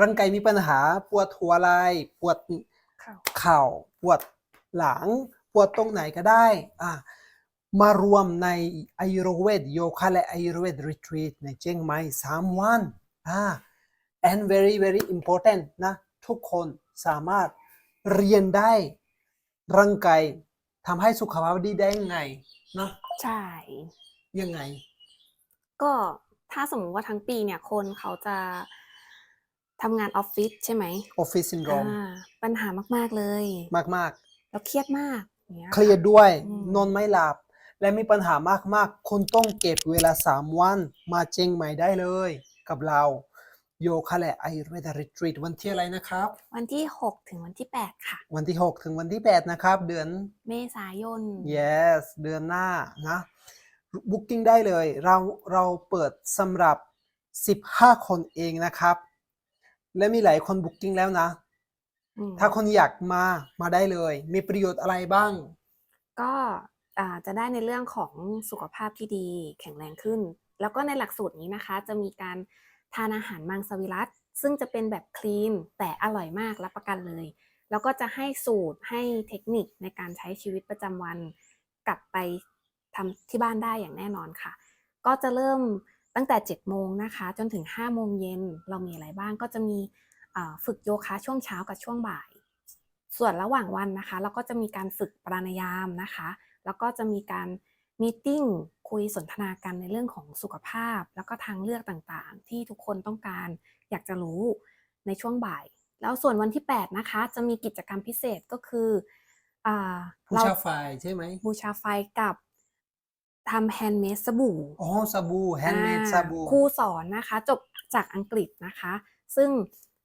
ร่างกายมีปัญหาปวดหัวไหล่ปวดค่ะเข่าปวดหลัง ปวดตรงไหนก็ได้อะมารวมในไอโรเวดโยคะและไอโรเวดรีทรีตในเจียงใหม่สามวันอ่า and very very important นะ ทุกคนสามารถเรียนได้ร่างกายทำให้สุขภาพดีได้ยังไงเนาะใช่ ยังไง ก็ถ้าสมมติว่าทั้งปีเนี่ยคนเขาจะ ทำงานออฟฟิศใช่ไหม office syndrome อ่าปัญหามากๆเลย มากแล้วเครียดมากอย่างเงี้ย ๆ เครียดด้วยอืม นอนไม่หลับ และมีปัญหามากๆคุณต้องเก็บเวลา 3 วัน มาเจียงใหม่ได้เลย กับเราโยคะและไอร์เวดรีทรีตวันที่อะไรนะครับ วันที่ 6 ถึงวันที่ 8 ค่ะ วันที่ 6 ถึงวันที่ 8 นะครับ เดือน เมษายน yes เดือนหน้านะ booking ได้เลย เราเราเปิดสำหรับ 15 คนเองนะครับ และมีหลายคน booking แล้วนะอืมถ้าคนอยากมามาได้เลย มีประโยชน์อะไรบ้าง ก็อ่าจะได้ในเรื่องของสุขภาพที่ดีแข็งแรงขึ้น แล้วก็ในหลักสูตรนี้นะคะ จะมีการทานอาหารมังสวิรัตซึ่งจะเป็นแบบคลีนแต่อร่อยมากรับประกันเลย แล้วก็จะให้สูตรให้เทคนิคในการใช้ชีวิตประจำวัน กลับไปทำที่บ้านได้อย่างแน่นอนค่ะ ก็จะเริ่ม ตั้งแต่ 7 โมงนะคะ จนถึง 5 โมงเย็นเรามีอะไรบ้างก็จะมีอ่าฝึกโยคะช่วงเช้ากับช่วงบ่าย ส่วนระหว่างวันนะคะ เราก็จะมีการฝึกปราณายามนะคะ แล้วก็จะมีการมีติ้งคุยสนทนากันในเรื่องของสุขภาพ แล้วก็ทางเลือกต่างๆ ที่ทุกคนต้องการอยากจะรู้ในช่วงบ่าย แล้วส่วนวันที่ 8 นะคะ จะมีกิจกรรมพิเศษก็คืออ่าผู้เราชาไฟใช่ไหมบูชาไฟกับ ทำแฮนด์เมดสบู่อ๋อสบู่แฮนด์เมดอ่าสบู่ครูสอนนะคะ จบจากอังกฤษนะคะ ซึ่ง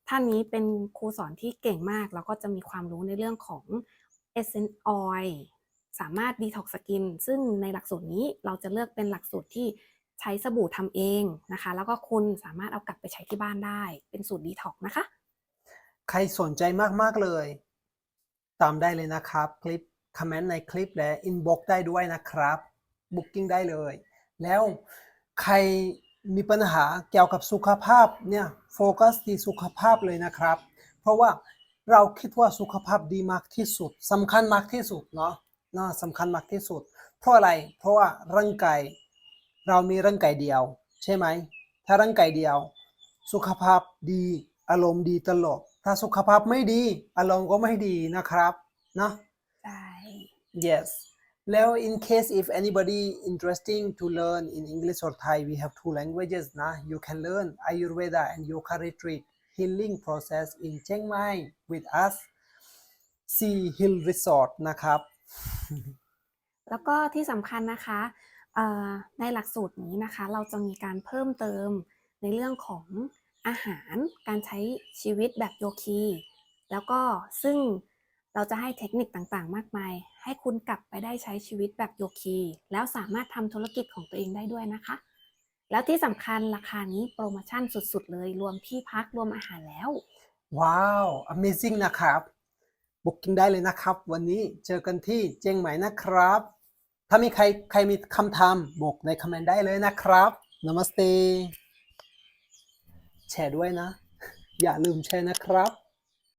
ท่านนี้เป็นครูสอนที่เก่งมาก แล้วก็จะมีความรู้ในเรื่องของ Essence Oil สามารถดีท็อกสกิน ซึ่งในหลักสูตรนี้เราจะเลือกเป็นหลักสูตรที่ใช้สบู่ทำเองนะคะ แล้วก็คุณสามารถเอากลับไปใช้ที่บ้านได้ เป็นสูตรดีท็อกนะคะ ใครสนใจมาก ๆ เลย ตามได้เลยนะครับ คลิป คอมเมนต์ในคลิปและอินบ็อกได้ด้วยนะครับ Booking ได้เลย แล้วใครมีปัญหาเกี่ยวกับสุขภาพเนี่ยโฟกัสที่สุขภาพเลยนะครับ เพราะว่าเราคิดว่าสุขภาพดีมากที่สุดสำคัญมากที่สุดเนาะน่าสำคัญมากที่สุด เพราะอะไรเพราะว่าร่างกายเรามีร่างกายเดียว ใช่ไหมถ้าร่างกายเดียว สุขภาพดีอารมณ์ดีตลอดถ้าสุขภาพไม่ดี อารมณ์ก็ไม่ดีนะครับเนาะใช่ Yes แล้ว in case if anybody interesting to learn in English or Thai we have two languages นะ you can learn Ayurveda and Yoga Retreat healing process in Chiang Mai with us Sea Hill Resort นะครับ แล้วก็ที่สำคัญนะคะในหลักสูตรนี้นะคะ เราจะมีการเพิ่มเติมในเรื่องของอาหารการใช้ชีวิตแบบโยคี แล้วก็ซึ่ง เราจะให้เทคนิคต่างๆ มากมาย ให้คุณกลับไปได้ใช้ชีวิตแบบโยคี แล้วสามารถทำธุรกิจของตัวเองได้ด้วยนะคะ แล้วที่สำคัญราคานี้โปรโมชั่นสุดๆ เลย รวมที่พักรวมอาหารแล้ว ว้าว amazing นะครับ Booking ได้เลยนะครับ วันนี้เจอกันที่เจียงใหม่นะครับ ถ้ามีใครใครมีคำถามบอกในคอมเมนต์ได้เลยนะครับ Namaste แชร์ด้วยนะ อย่าลืมแชร์นะครับ